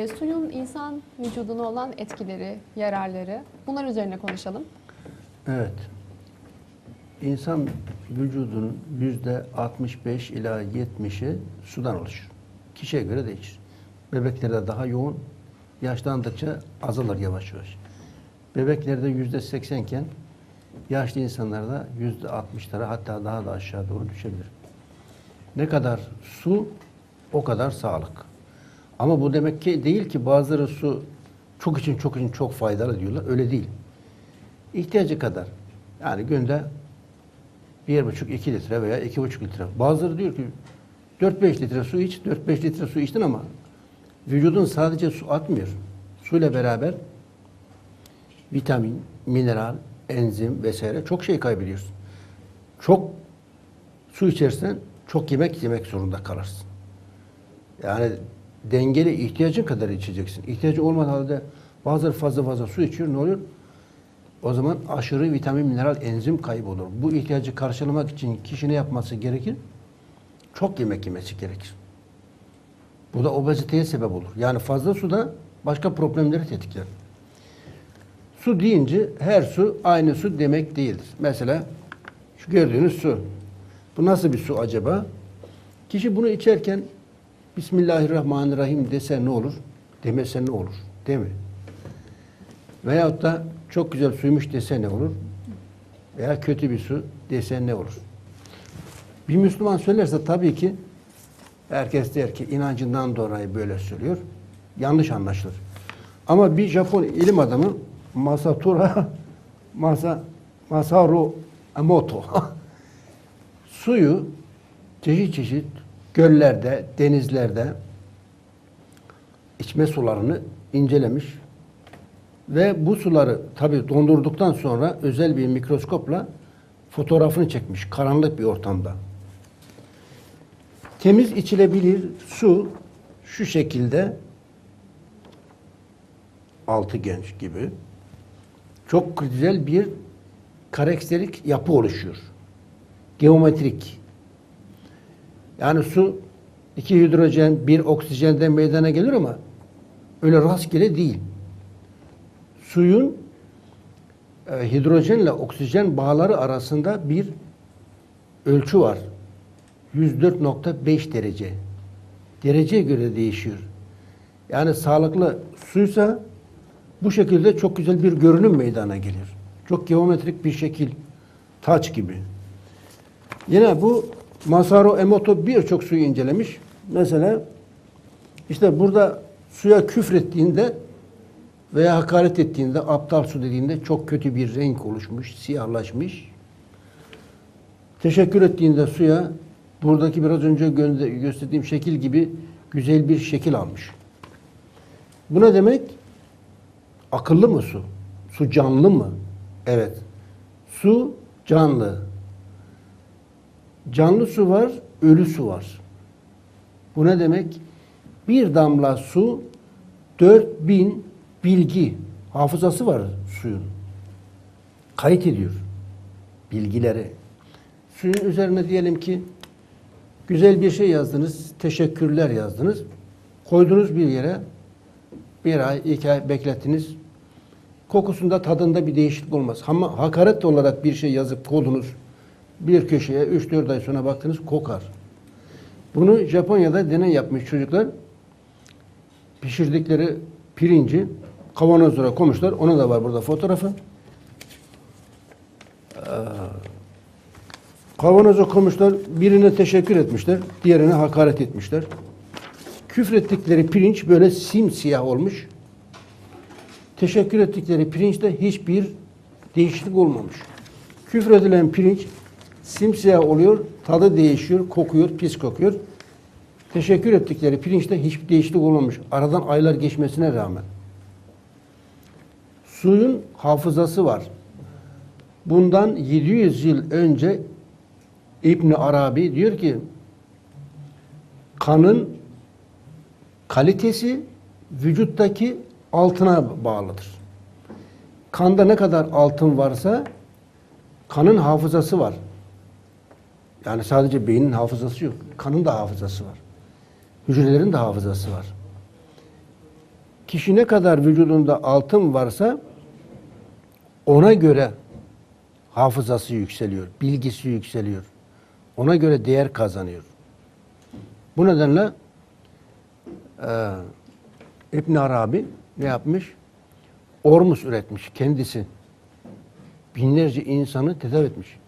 Ee, suyun insan vücuduna olan etkileri, yararları bunlar üzerine konuşalım. Evet. İnsan vücudunun yüzde 65 ila 70'i sudan oluşur. Kişiye göre değişir. Bebeklerde daha yoğun, yaşlandıkça azalır yavaş yavaş. Bebeklerde yüzde 80 iken yaşlı insanlarda yüzde 60'lara hatta daha da aşağı doğru düşebilir. Ne kadar su o kadar sağlık. Ama bu demek ki değil ki bazıları su çok için çok için çok faydalı diyorlar. Öyle değil. İhtiyacı kadar. Yani günde bir buçuk iki litre veya iki buçuk litre. Bazıları diyor ki 4-5 litre su iç, 4-5 litre su içtin ama vücudun sadece su atmıyor. Suyla beraber vitamin, mineral, enzim vesaire çok şey kaybediyorsun. Çok su içersen çok yemek yemek zorunda kalırsın. Yani dengeli ihtiyacın kadar içeceksin. İhtiyacı olmadığı halde bazıları fazla fazla su içiyor ne oluyor? O zaman aşırı vitamin, mineral, enzim kaybolur. Bu ihtiyacı karşılamak için kişi ne yapması gerekir? Çok yemek yemesi gerekir. Bu da obeziteye sebep olur. Yani fazla su da başka problemleri tetikler. Su deyince her su aynı su demek değildir. Mesela şu gördüğünüz su. Bu nasıl bir su acaba? Kişi bunu içerken Bismillahirrahmanirrahim dese ne olur? Demese ne olur? Değil mi? Veyahut da çok güzel suymuş dese ne olur? Veya kötü bir su dese ne olur? Bir Müslüman söylerse tabii ki herkes der ki inancından dolayı böyle söylüyor. Yanlış anlaşılır. Ama bir Japon ilim adamı Masatura Masa Masaru Emoto suyu çeşit çeşit göllerde, denizlerde içme sularını incelemiş ve bu suları tabi dondurduktan sonra özel bir mikroskopla fotoğrafını çekmiş karanlık bir ortamda. Temiz içilebilir su şu şekilde altı genç gibi çok güzel bir karakterik yapı oluşuyor. Geometrik. Yani su iki hidrojen, bir oksijenden meydana gelir ama öyle rastgele değil. Suyun e, hidrojenle oksijen bağları arasında bir ölçü var. 104.5 derece. Dereceye göre değişiyor. Yani sağlıklı suysa bu şekilde çok güzel bir görünüm meydana gelir. Çok geometrik bir şekil. Taç gibi. Yine bu Masaru Emoto birçok suyu incelemiş. Mesela işte burada suya küfrettiğinde veya hakaret ettiğinde, aptal su dediğinde çok kötü bir renk oluşmuş, siyahlaşmış. Teşekkür ettiğinde suya buradaki biraz önce gösterdiğim şekil gibi güzel bir şekil almış. Bu ne demek? Akıllı mı su? Su canlı mı? Evet. Su canlı. Canlı su var, ölü su var. Bu ne demek? Bir damla su 4000 bilgi hafızası var suyun. Kayıt ediyor bilgileri. Suyun üzerine diyelim ki güzel bir şey yazdınız, teşekkürler yazdınız. Koydunuz bir yere bir ay, iki ay beklettiniz. Kokusunda, tadında bir değişiklik olmaz. Ama hakaret olarak bir şey yazıp koydunuz bir köşeye 3-4 ay sonra baktınız kokar. Bunu Japonya'da deney yapmış çocuklar. Pişirdikleri pirinci kavanozlara koymuşlar. Ona da var burada fotoğrafı. Ee, Kavanoza koymuşlar. Birine teşekkür etmişler. Diğerine hakaret etmişler. Küfrettikleri pirinç böyle simsiyah olmuş. Teşekkür ettikleri pirinçte hiçbir değişiklik olmamış. Küfredilen pirinç simsiyah oluyor, tadı değişiyor, kokuyor, pis kokuyor. Teşekkür ettikleri pirinçte hiçbir değişiklik olmamış. Aradan aylar geçmesine rağmen. Suyun hafızası var. Bundan 700 yıl önce İbn Arabi diyor ki kanın kalitesi vücuttaki altına bağlıdır. Kanda ne kadar altın varsa kanın hafızası var. Yani sadece beynin hafızası yok. Kanın da hafızası var. Hücrelerin de hafızası var. Kişi ne kadar vücudunda altın varsa ona göre hafızası yükseliyor, bilgisi yükseliyor. Ona göre değer kazanıyor. Bu nedenle e, İbn Arabi ne yapmış? Ormus üretmiş kendisi. Binlerce insanı tedavi etmiş.